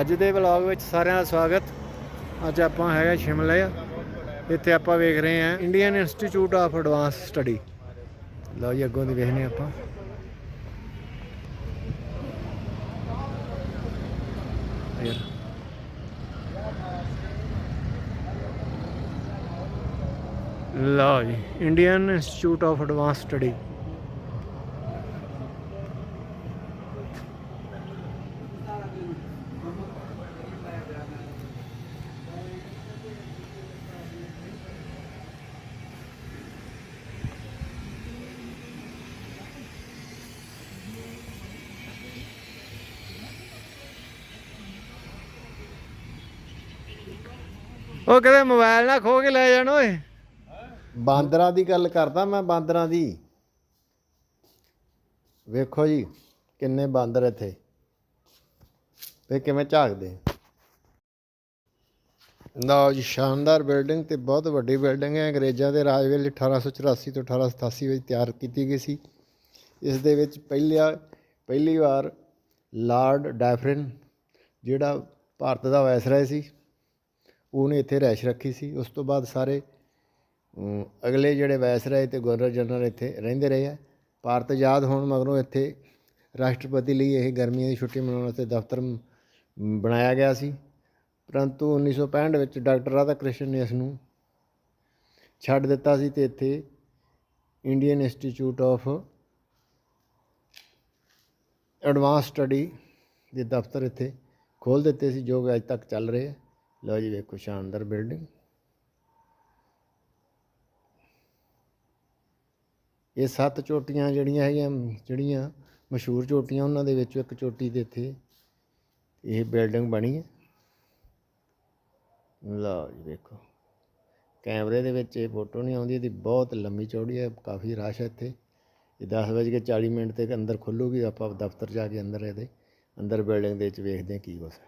ਅੱਜ ਦੇ ਵਲੌਗ ਵਿੱਚ ਸਾਰਿਆਂ ਦਾ ਸਵਾਗਤ। ਅੱਜ ਆਪਾਂ ਹੈਗਾ ਸ਼ਿਮਲੇ। ਇੱਥੇ ਆਪਾਂ ਵੇਖ ਰਹੇ ਹਾਂ Indian Institute of Advance Study ਲਓ ਜੀ, ਅੱਗੋਂ ਦੀ ਵੇਖਨੇ ਆਪਾਂ। ਲਓ ਜੀ Indian Institute of Advance Study ਉਹ ਕਦੇ ਮੋਬਾਈਲ ਨਾ ਖੋ ਕੇ ਲੈ ਜਾਣ ਓਏ। ਬਾਂਦਰਾਂ ਦੀ ਗੱਲ ਕਰਦਾ ਮੈਂ, ਬਾਂਦਰਾਂ ਦੀ। ਵੇਖੋ ਜੀ, ਕਿੰਨੇ ਬਾਂਦਰ ਇੱਥੇ। ਤੇ ਕਿਵੇਂ ਝਾਕਦੇ। ਲਓ ਜੀ, ਸ਼ਾਨਦਾਰ ਬਿਲਡਿੰਗ ਤੇ ਬਹੁਤ ਵੱਡੀ ਬਿਲਡਿੰਗ ਹੈ। ਅੰਗਰੇਜ਼ਾਂ ਦੇ ਰਾਜ ਵੇਲੇ 1884 ਤੋਂ 1887 ਵਿੱਚ ਤਿਆਰ ਕੀਤੀ ਗਈ ਸੀ। ਇਸ ਦੇ ਵਿੱਚ ਪਹਿਲਿਆ ਪਹਿਲੀ ਵਾਰ ਲਾਰਡ ਡੈਫਰਿਨ, ਜਿਹੜਾ ਭਾਰਤ ਦਾ ਵਾਇਸਰਾਏ ਸੀ ਉਹਨੇ ਇੱਥੇ ਰਹਿਸ਼ ਰੱਖੀ ਸੀ। ਉਸ ਤੋਂ ਬਾਅਦ ਸਾਰੇ ਅਗਲੇ ਜਿਹੜੇ ਵਾਇਸਰਾਏ ਤੇ ਗਵਰਨਰ ਜਨਰਲ ਇੱਥੇ ਰਹਿੰਦੇ ਰਹੇ ਆ। ਭਾਰਤ ਆਜ਼ਾਦ ਹੋਣ ਮਗਰੋਂ ਇੱਥੇ ਰਾਸ਼ਟਰਪਤੀ ਲਈ ਇਹ ਗਰਮੀਆਂ ਦੀ ਛੁੱਟੀ ਮਨਾਉਣ ਵਾਸਤੇ ਦਫ਼ਤਰ ਬਣਾਇਆ ਗਿਆ ਸੀ। ਪਰੰਤੂ 1965 ਵਿੱਚ ਡਾਕਟਰ ਰਾਧਾ ਕ੍ਰਿਸ਼ਨ ਨੇ ਇਸ ਨੂੰ ਛੱਡ ਦਿੱਤਾ ਸੀ ਤੇ ਇੱਥੇ Indian Institute of Advance Study ਦੇ ਦਫ਼ਤਰ ਇੱਥੇ ਖੋਲ੍ਹ ਦਿੱਤੇ ਸੀ, ਜੋ ਕਿ ਅੱਜ ਤੱਕ ਚੱਲ ਰਹੇ ਆ। ਲਓ ਜੀ ਵੇਖੋ ਸ਼ਾਨਦਾਰ ਬਿਲਡਿੰਗ। ਇਹ ਸੱਤ ਚੋਟੀਆਂ ਜਿਹੜੀਆਂ ਹੈਗੀਆਂ, ਜਿਹੜੀਆਂ ਮਸ਼ਹੂਰ ਚੋਟੀਆਂ ਉਹਨਾਂ ਦੇ ਵਿੱਚੋਂ ਇੱਕ ਚੋਟੀ ਦੇ ਇੱਥੇ ਇਹ ਬਿਲਡਿੰਗ ਬਣੀ ਹੈ। ਲਓ ਜੀ ਵੇਖੋ। ਕੈਮਰੇ ਦੇ ਵਿੱਚ ਇਹ ਫੋਟੋ ਨਹੀਂ ਆਉਂਦੀ, ਇਹਦੀ ਬਹੁਤ ਲੰਮੀ ਚੌੜੀ ਹੈ, ਕਾਫੀ ਰਸ਼ ਹੈ ਇੱਥੇ। ਇਹ 10 ਵਜੇ ਕੇ 40 ਮਿੰਟ ਤੇ ਅੰਦਰ ਖੁੱਲੂਗੀ, ਆਪਾਂ ਦਫ਼ਤਰ ਜਾ ਕੇ ਅੰਦਰ ਇਹਦੇ, ਅੰਦਰ ਬਿਲਡਿੰਗ ਦੇ ਵਿੱਚ ਵੇਖਦੇ ਹਾਂ ਕੀ ਕੁਛ ਹੈ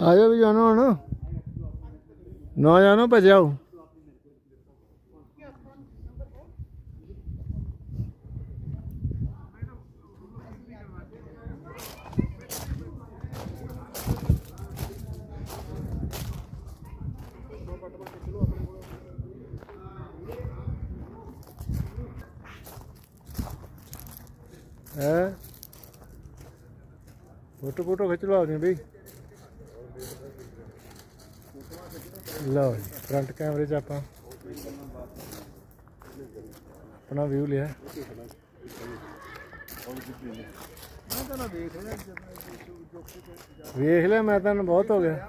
ਆਜੋ ਵੀ ਜਾਨੋ ਹੁਣ। ਨਾ ਜਾਨੋ ਭਜਾਓ ਹੈ ਫੋਟੋ ਫੋਟੋ ਖਿੱਚ ਲਓ ਆਪਣੀ ਬਈ। ਲਓ ਜੀ ਫਰੰਟ ਕੈਮਰੇ 'ਚ ਆਪਾਂ ਆਪਣਾ ਵਿਊ ਲਿਆ। ਵੇਖ ਲਿਆ, ਮੈਂ ਤਾਂ ਬਹੁਤ ਹੋ ਗਿਆ।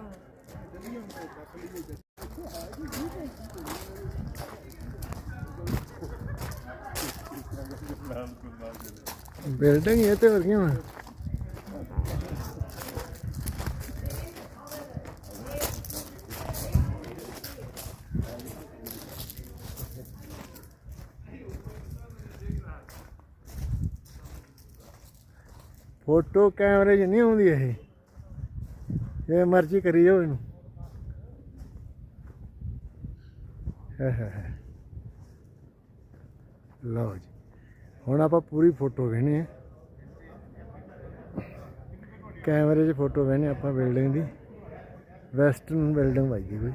ਬਿਲਡਿੰਗ ਇਹ ਤੇ ਵਰਗੀਆਂ ਵਾ ਫੋਟੋ ਕੈਮਰੇ 'ਚ ਨਹੀਂ ਆਉਂਦੀ ਇਹ। ਜੇ ਮਰਜ਼ੀ ਕਰੀ ਜਾਓ ਇਹਨੂੰ। ਹੈ ਲਓ ਜੀ। ਹੁਣ ਆਪਾਂ ਪੂਰੀ ਫੋਟੋ ਵੇਖਣੀ ਹੈ। ਕੈਮਰੇ 'ਚ ਫੋਟੋ ਵੇਖਣੀ ਆਪਾਂ ਬਿਲਡਿੰਗ ਦੀ। ਵੈਸਟਰਨ ਬਿਲਡਿੰਗ ਵਾਈ ਕੋਈ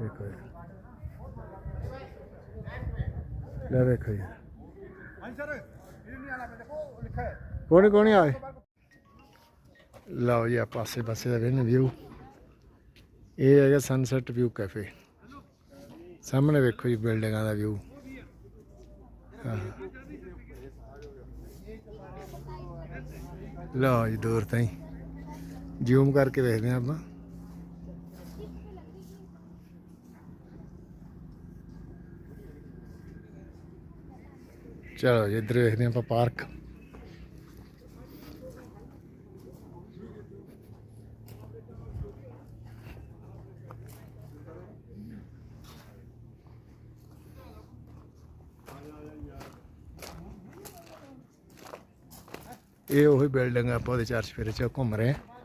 ਦੇਖੋ ਜੀ। ਲੈ ਵੇਖੋ ਜੀ। ਕੋਣ ਕੋਣ ਆਏ। ਲਓ ਜੀ ਆ ਪਾਸੇ ਪਾਸੇ ਦਾ ਵੇਖਣ ਵਿਊ। ਇਹ ਹੈਗਾ ਸਨਸੈਟ ਵਿਊ ਕੈਫੇ ਸਾਹਮਣੇ ਵੇਖੋ ਜੀ, ਬਿਲਡਿੰਗਾਂ ਦਾ ਵਿਊ। ਲਓ ਜੀ, ਦੂਰ ਤਾਈਂ। ਜ਼ੂਮ ਕਰਕੇ ਵੇਖਦੇ ਹਾਂ ਆਪਾਂ। ਚਲੋ ਜੀ, ਇੱਧਰ ਵੇਖਦੇ ਆਪਾਂ ਪਾਰਕ। ਇਹ ਉਹੀ ਬਿਲਡਿੰਗ ਆ ਆਪਾਂ ਉਹਦੇ ਚਰਚ ਫਿਰ ਚ ਘੁੰਮ ਰਹੇ ਹਾਂ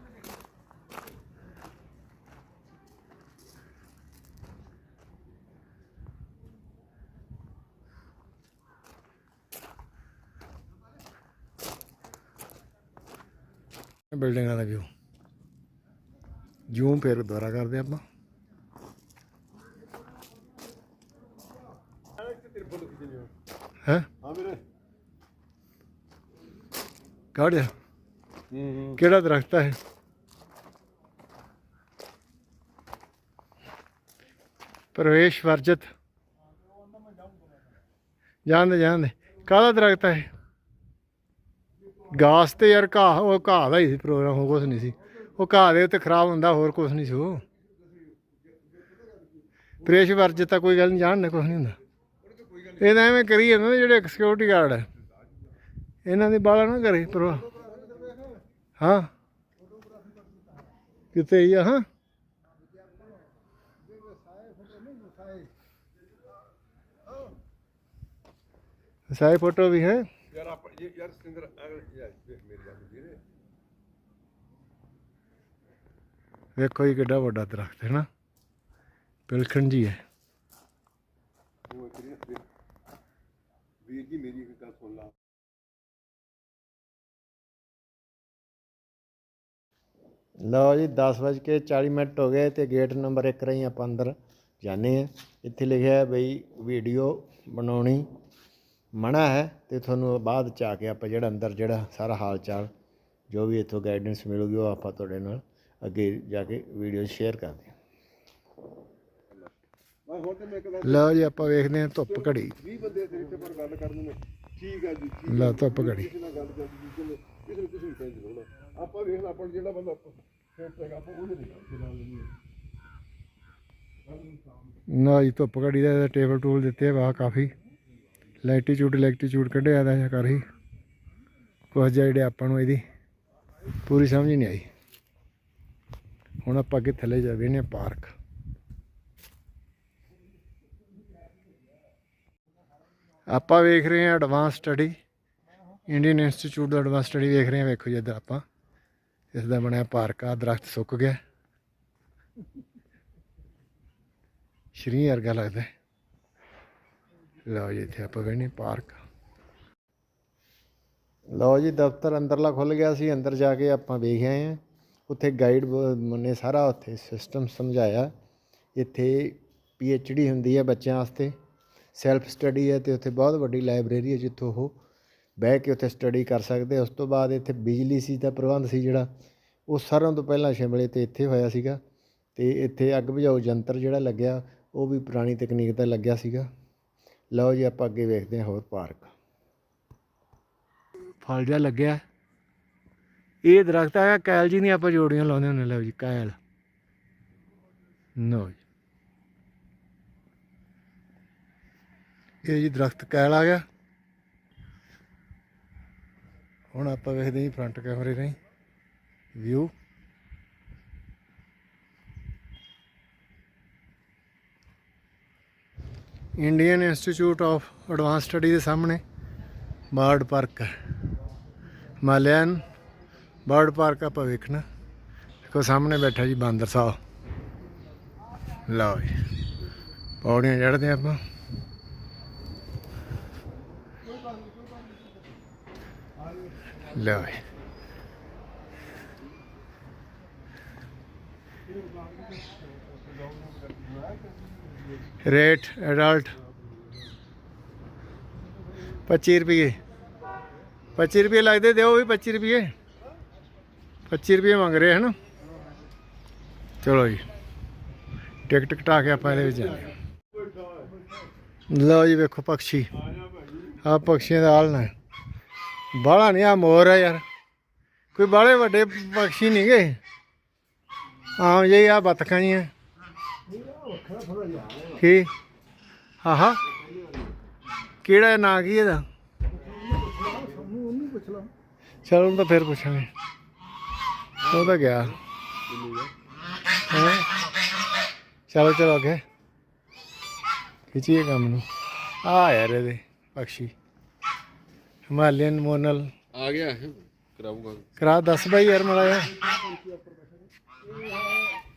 ਬਿਲਡਿੰਗਾਂ ਦਾ ਵਿਊ ਜੂਮ ਫੇਰ ਦੁਬਾਰਾ ਕਰਦੇ ਆਪਾਂ। ਹੈ? ਹਾਂ ਵੀਰੇ। ਕਾੜਿਆ ਕਿਹੜਾ ਦਰਖਤ ਹੈ ਪ੍ਰਵੇਸ਼ ਵਰਜਤ। ਜਾਣਦੇ ਜਾਣਦੇ। ਕਾਹਦਾ ਦਰਖਤ ਹੈ ਗਾਸ ਤੇ ਯਾਰ ਘਾਹ, ਉਹ ਘਾਹ ਦਾ ਹੀ ਸੀ ਪ੍ਰੋਗਰਾਮ ਹੋਰ ਕੁਝ ਨਹੀਂ ਸੀ। ਉਹ ਘਾਹ ਦੇ ਉੱਤੇ ਖਰਾਬ ਹੁੰਦਾ, ਹੋਰ ਕੁਝ ਨਹੀਂ ਸੀ ਉਹ। ਪ੍ਰੇਸ਼ ਵਰਜਤ ਤਾਂ ਕੋਈ ਗੱਲ ਨਹੀਂ ਜਾਣਨੇ ਕੁਝ ਨਹੀਂ ਹੁੰਦਾ। ਇਹ ਤਾਂ ਐਵੇਂ ਕਰੀ ਜਾਂਦੇ ਨੇ, ਜਿਹੜੇ ਸਿਕਿਉਰਿਟੀ ਗਾਰਡ ਹੈ ਇਹਨਾਂ ਦੀ ਬਾਲਾ ਨਾ ਕਰੇ, ਪਰਵਾਹ। ਹਾਂ। ਕਿਤੇ ਹੀ ਆ, ਹਾਂ। ਸਾਈ ਫੋਟੋ ਵੀ ਹੈ। ਯਾਰ ਆਪ ਯਾਰ ਸਿੰਦਰ ਅਗਰ ਯਾਰ ਵੇਖ ਮੇਰੀ ਗੱਲ ਵੀਰੇ ਵੇਖੋ ਇਹ ਕਿੱਡਾ ਵੱਡਾ ਦਰਖਤ ਹੈ ਨਾ? ਪਿਲਖਣ ਜੀ ਹੈ। ਵੀਰ ਜੀ ਮੇਰੀ ਇੱਕ ਗੱਲ ਸੁਣ ਲਾ। ਲਓ ਜੀ 10:40 ਮਿੰਟ ਹੋ ਗਏ ਤੇ ਗੇਟ ਨੰਬਰ 1 ਰਹੀ ਆਪਾਂ ਅੰਦਰ ਜਾਣੇ ਆ ਇੱਥੇ ਲਿਖਿਆ ਹੈ ਬਈ ਵੀਡੀਓ ਬਣਾਉਣੀ। ਮਨਾ ਹੈ ਤੇ ਤੁਹਾਨੂੰ ਬਾਅਦ ਚ ਆ ਕੇ ਆਪਾਂ ਜਿਹੜਾ ਅੰਦਰ ਜਿਹੜਾ ਸਾਰਾ ਹਾਲ ਚਾਲ ਜੋ ਵੀ ਇੱਥੋਂ ਗਾਈਡੈਂਸ ਮਿਲੂਗੀ ਉਹ ਆਪਾਂ ਤੁਹਾਡੇ ਨਾਲ ਅੱਗੇ ਜਾ ਕੇ ਵੀਡੀਓ ਸ਼ੇਅਰ ਕਰਦੇ ਹਾਂ। ਲਓ ਜੀ ਆਪਾਂ ਵੇਖਦੇ ਹਾਂ ਧੁੱਪ ਘੜੀ। 20 ਬੰਦੇ ਸਿਰ ਤੇ ਪਰ ਗੱਲ ਕਰਨ ਨੇ। ਠੀਕ ਹੈ ਜੀ ਠੀਕ ਲਓ ਧੁੱਪ ਘੜੀ। ਕਿਸੇ ਨਾਲ ਗੱਲ ਕਰਦੀ ਕਿਸੇ ਨੂੰ ਕਿਸੇ ਨੂੰ ਕਿਸੇ ਨੂੰ ਕਹਿੰਦੇ ਹੋਣਾ ਆਪਾਂ ਵੇਖ ਲਾ ਆਪਾਂ ਜਿਹੜਾ ਬੰਦਾ ਫਿੱਟ ਹੈਗਾ ਆਪਾਂ ਉਹਦੇ ਨਾਲ ਨਾ ਜੀ ਧੁੱਪ ਘੜੀ ਦਾ ਟੇਬਲ ਟੂਲ ਦਿੱਤੇ ਵਾ ਕਾਫੀ। ਲੈਟੀਟਿਊਡ ਲੈਟੀਟਿਊਡ ਕੱਢਿਆ ਦਾ ਕਰ ਹੀ। ਕੁਝ ਜਿਹੜੇ ਆਪਾਂ ਨੂੰ ਇਹਦੀ ਪੂਰੀ ਸਮਝ ਨਹੀਂ ਆਈ। ਹੁਣ ਆਪਾਂ ਅੱਗੇ ਥੱਲੇ ਜਾਵੇ ਨੇ ਪਾਰਕ। ਆਪਾਂ ਵੇਖ ਰਹੇ ਹਾਂ ਐਡਵਾਂਸ ਸਟੱਡੀ ਇੰਡੀਅਨ ਇੰਸਟੀਚਿਊਟ ਦਾ ਐਡਵਾਂਸ ਸਟੱਡੀ ਵੇਖ ਰਹੇ ਹਾਂ, ਵੇਖੋ ਜਿੱਦਾਂ ਆਪਾਂ। ਇਸ ਦਾ ਬਣਿਆ ਪਾਰਕ ਆ ਦਰਖਤ ਸੁੱਕ ਗਿਆ। ਸ਼੍ਰੀ ਵਰਗਾ ਲੱਗਦਾ। ਲਓ ਜੀ, ਇੱਥੇ ਆਪਾਂ ਵੇਖਨੇ ਪਾਰਕ। ਲਓ ਜੀ, ਦਫ਼ਤਰ ਅੰਦਰਲਾ ਖੁੱਲ ਗਿਆ ਸੀ, ਅੰਦਰ ਜਾ ਕੇ ਆਪਾਂ ਵੇਖ ਆਏ ਆ ਉੱਥੇ ਗਾਈਡ ਨੇ ਸਾਰਾ ਉੱਥੇ ਸਿਸਟਮ ਸਮਝਾਇਆ। ਇੱਥੇ ਪੀ ਐਚ ਡੀ ਹੁੰਦੀ ਹੈ ਬੱਚਿਆਂ ਵਾਸਤੇ। ਸੈਲਫ ਸਟੱਡੀ ਹੈ ਤੇ ਉੱਥੇ ਬਹੁਤ ਵੱਡੀ ਲਾਇਬ੍ਰੇਰੀ ਹੈ ਜਿੱਥੋਂ ਉਹ ਬਹਿ ਕੇ ਉੱਥੇ ਸਟੱਡੀ ਕਰ ਸਕਦੇ ਉਸ ਤੋਂ ਬਾਅਦ ਇੱਥੇ ਬਿਜਲੀ ਸੀ ਦਾ ਪ੍ਰਬੰਧ ਸੀ ਜਿਹੜਾ, ਉਹ ਸਾਰਿਆਂ ਤੋਂ ਪਹਿਲਾਂ ਸ਼ਿਮਲੇ ਤੇ ਇੱਥੇ ਹੋਇਆ ਸੀਗਾ। ਤੇ ਇੱਥੇ ਅੱਗ ਬੁਝਾਊ ਯੰਤਰ ਜਿਹੜਾ ਲੱਗਿਆ, ਉਹ ਵੀ ਪੁਰਾਣੀ ਤਕਨੀਕ ਦਾ ਲੱਗਿਆ ਸੀਗਾ। ਲਓ ਜੀ, ਆਪਾਂ ਅੱਗੇ ਵੇਖਦੇ ਹਾਂ ਹੋਰ ਪਾਰਕ। ਫਲ ਜਿਹਾ ਲੱਗਿਆ। ਇਹ ਦਰਖਤ ਆ, ਕੈਲ ਜੀ ਨਹੀਂ ਆਪਾਂ ਜੋੜੀਆਂ ਲਾਉਂਦੇ ਹੁੰਦੇ ਲਓ ਜੀ, ਕੈਲ। ਨੋ ਜੀ। ਇਹ ਜੀ ਦਰਖਤ ਕੈਲ ਆ ਗਿਆ। ਹੁਣ ਆਪਾਂ ਵੇਖਦੇ ਹਾਂ ਫਰੰਟ ਕੈਮਰੇ ਰਾਹੀਂ। View Indian institute of advance study ਦੇ ਸਾਹਮਣੇ, ਬਰਡ ਪਾਰਕ। ਹੈ ਹਿਮਾਲਿਅਨ ਬਰਡ ਪਾਰਕ ਆਪਾਂ ਵੇਖਣਾ। ਦੇਖੋ ਸਾਹਮਣੇ ਬੈਠਾ ਜੀ ਬਾਂਦਰ ਸਾਹਿਬ। ਲਓ ਜੀ, ਪੌੜੀਆਂ ਚੜ੍ਹਦੇ ਆਪਾਂ। ਲਓ ਜੀ। ਰੇਟ ਐਡਲਟ 25 ਰੁਪਏ 25 ਰੁਪਏ ਲੱਗਦੇ ਦਿਓ ਵੀ 25 ਰੁਪਏ 25 ਰੁਪਏ ਮੰਗ ਰਹੇ ਹਨ। ਚਲੋ ਜੀ। ਟਿਕਟ ਕਟਾ ਕੇ ਆਪਾਂ ਇਹਦੇ ਵਿੱਚ ਜਾਂਦੇ ਲਓ ਜੀ ਵੇਖੋ ਪੰਛੀ ਆ ਪੰਛੀਆਂ ਦਾ ਹਾਲ ਨਾ। ਬਾਹਲਾ ਨਹੀਂ ਆ ਮੋਰ ਆ ਯਾਰ। ਕੋਈ ਬਾਹਲੇ ਵੱਡੇ ਪੰਛੀ ਨਹੀਂ ਗੇ। ਆਮ ਜਿਹੀ ਆ ਬੱਤਖਾਂ ਜੀਆਂ। ਕੀ? ਆਹਾ। ਕਿਹੜਾ ਨਾਂ ਕੀ ਇਹਦਾ? ਚਲ ਉਹਨੂੰ ਤਾਂ ਫੇਰ ਪੁੱਛਾਂਗੇ। ਉਹ ਤਾਂ ਗਿਆ। ਹੈਂ? ਚਲੋ ਚਲੋ ਅੱਗੇ। ਖਿੱਚੀਏ ਕੰਮ ਨੂੰ। ਆ ਯਾਰ ਇਹਦੇ ਪਕਸ਼ੀ। ਹਿਮਾਲਯਨ ਮੋਨਲ। ਆ ਗਿਆ। ਹੈ ਕਰਾਊਗਾ। ਕਰਾ ਦੱਸ ਬਾਈ ਯਾਰ ਮੜਾ ਯਾਰ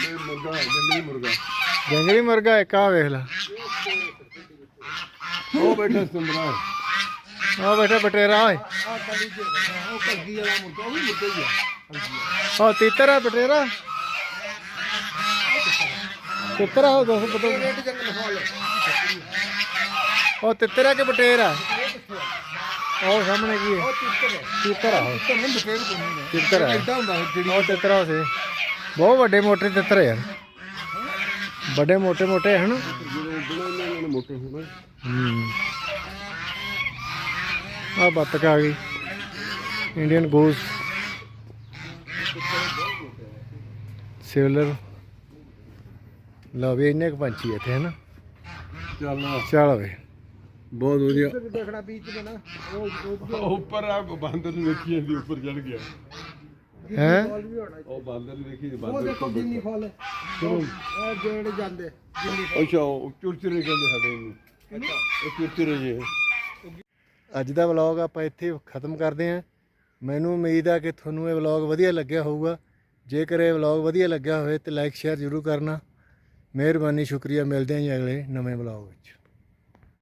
ਨਹੀਂ ਮੁਰਗਾ ਹੈ। ਜੰਗਲੀ ਮੁਰਗਾ ਇੱਕ ਆ ਵੇਖ ਲੈ। ਉਹ ਬੈਠਾ ਸੁੰਦਰਾ ਆ ਬੈਠਾ ਬਟੇਰਾ ਓਏ। ਆ ਕਲੀ ਜੇ ਉਹ ਕੱਗੀ ਵਾਲਾ ਮੁਰਗਾ ਵੀ ਮੁਰਗਾ ਹੀ ਆ। ਆ ਤੀਤਰ ਬਟੇਰਾ? ਤਿੱਤਰ ਆ ਦੱਸ ਪਤਾ ਰੇਟ ਜੰਗ ਲਿਖਾ ਲਓ। ਉਹ ਤਿੱਤਰ ਆ ਕਿ ਬਟੇਰਾ? ਉਹ ਸਾਹਮਣੇ ਕੀ ਹੈ? ਉਹ ਤਿੱਤਰ ਆ ਤਿੱਤਰ ਆ। ਤਿੱਤਰ ਕੋਈ ਨਹੀਂ ਤਿੱਤਰ ਆ ਕਿੱਦਾਂ ਬਹੁਤ ਵੱਡੇ ਮੋਟੇ ਤਿੱਤਰ ਆ ਯਾਰ। ਵੱਡੇ ਮੋਟੇ ਮੋਟੇ ਹਨ? ਆ ਬੱਤਕ ਆ ਗਈ। Indian goose. ਸਿਵਲਰ। ਲਓ ਵੀ ਇੰਨੇ ਕੁ ਪੰਛੀ ਇੱਥੇ ਹਨ? ਚੱਲ ਚੱਲ ਬਹੁਤ ਵਧੀਆ। ਉੱਪਰ ਆ ਬਾਂਦਰ ਨੂੰ ਦੇਖੀ ਜਾਂਦੀ ਉੱਪਰ ਚੜ ਗਿਆ। ਹੈ? ਅੱਜ ਦਾ ਵਲੌਗ ਆਪਾਂ ਇੱਥੇ ਖਤਮ ਕਰਦੇ ਹਾਂ। ਮੈਨੂੰ ਉਮੀਦ ਆ ਕਿ ਤੁਹਾਨੂੰ ਇਹ ਵਲੌਗ ਵਧੀਆ ਲੱਗਿਆ ਹੋਊਗਾ। ਜੇਕਰ ਇਹ ਵਲੌਗ ਵਧੀਆ ਲੱਗਿਆ ਹੋਵੇ ਤੇ ਲਾਈਕ ਸ਼ੇਅਰ ਜ਼ਰੂਰ ਕਰਨਾ। ਮਿਹਰਬਾਨੀ ਸ਼ੁਕਰੀਆ। ਮਿਲਦੇ ਹਾਂ ਜੀ ਅਗਲੇ ਨਵੇਂ ਵਲੌਗ ਵਿੱਚ।